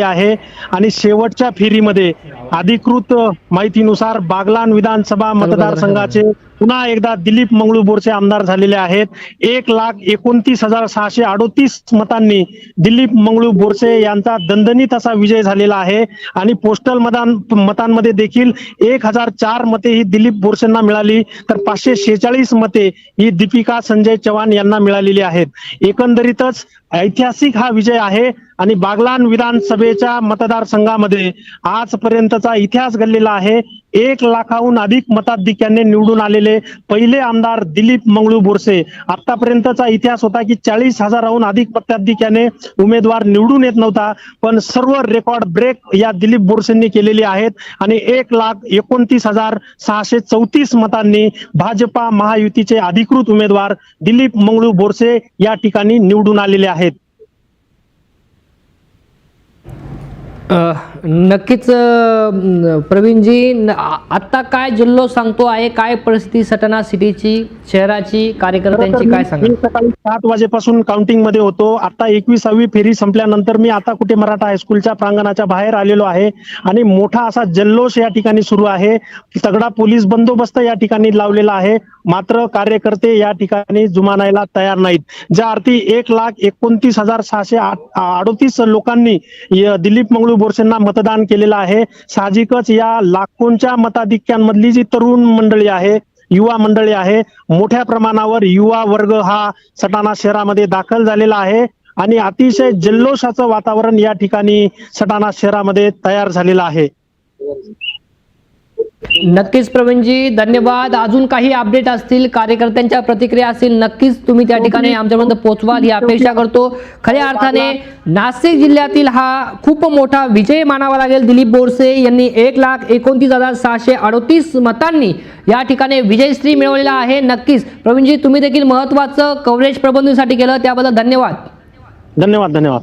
आहे. आणि शेवटच्या फेरीमध्ये अधिकृत माहितीनुसार बागलान विधानसभा मतदारसंघाचे पुन्हा एकदा दिलीप मंगळू बोरसे आमदार झालेले आहेत. एक लाख एकोणतीस हजार सहाशे अडोतीस मतांनी दिलीप मंगळू बोरसे यांचा दणदणीत असा विजय झालेला आहे. आणि पोस्टल मतां मतांमध्ये देखील एक हजार चार मते ही दिलीप बोरसेंना मिळाली. तर पाचशे शेहेचाळीस मते ही दीपिका संजय चव्हाण यांना मिळालेली आहेत. एकंदरीतच ऐतिहासिक हा विजय आहे. आणि बागलान विधानसभेच्या मतदारसंघामध्ये आजपर्यंतचा इतिहास घडलेला आहे. एक लाखाहून अधिक मताधिक्याने निवडून आलेले पहिले आमदार दिलीप मंगळू बोरसे. आतापर्यंतचा इतिहास होता की चाळीस हजाराहून अधिक मताधिक्याने उमेदवार निवडून येत नव्हता. पण सर्व रेकॉर्ड ब्रेक या दिलीप बोरसेंनी केलेली आहेत आणि एक लाख एकोणतीस हजार सहाशे चौतीस मतांनी भाजपा महायुतीचे अधिकृत उमेदवार दिलीप मंगळू बोरसे या ठिकाणी निवडून आलेले आहेत. नक्कीच प्रवीणजी आता काय जल्लोष सांगतो आहे काय परिस्थिती सटाणा सिटीची शहराची कार्यकर्त्यांची काय सांगा मी सकाळी सात वाजेपासून काउंटिंगमध्ये होतो. आता एकविसावी फेरी संपल्यानंतर मी आता कुठे मराठा हायस्कूलच्या प्रांगणाच्या बाहेर आलेलो आहे आणि मोठा असा जल्लोष या ठिकाणी सुरू आहे. तगडा पोलीस बंदोबस्त या ठिकाणी लावलेला आहे. मात्र कार्यकर्ते या ठिकाणी जुमानायला तयार नाहीत. ज्या अर्थी एक लाख एकोणतीस हजार सहाशे अडोतीस लोकांनी दिलीप मंगळू बोरसेंना मतदान केलेलं आहे. साहजिकच या लाखोंच्या मताधिक्यांमधली जी तरुण मंडळी आहे युवा मंडळी आहे मोठ्या प्रमाणावर युवा वर्ग हा सटाणा शहरामध्ये दाखल झालेला आहे आणि अतिशय जल्लोषाचं वातावरण या ठिकाणी सटाणा शहरामध्ये तयार झालेलं आहे. नक्कीच प्रवीणजी धन्यवाद. अजून काही अपडेट असतील कार्यकर्त्यांच्या प्रतिक्रिया असतील नक्कीच तुम्ही त्या ठिकाणी आमच्यापर्यंत पोहोचवाल ही अपेक्षा करतो. खऱ्या अर्थाने नाशिक जिल्ह्यातील हा खूप मोठा विजय मानावा लागेल. दिलीप बोरसे यांनी एक लाख एकोणतीस हजार सहाशे अडोतीस मतांनी या ठिकाणी विजयश्री मिळवलेला आहे. नक्कीच. प्रवीणजी तुम्ही देखील महत्वाचं कव्हरेज प्रबंधसाठी केलं त्याबद्दल धन्यवाद. धन्यवाद धन्यवाद.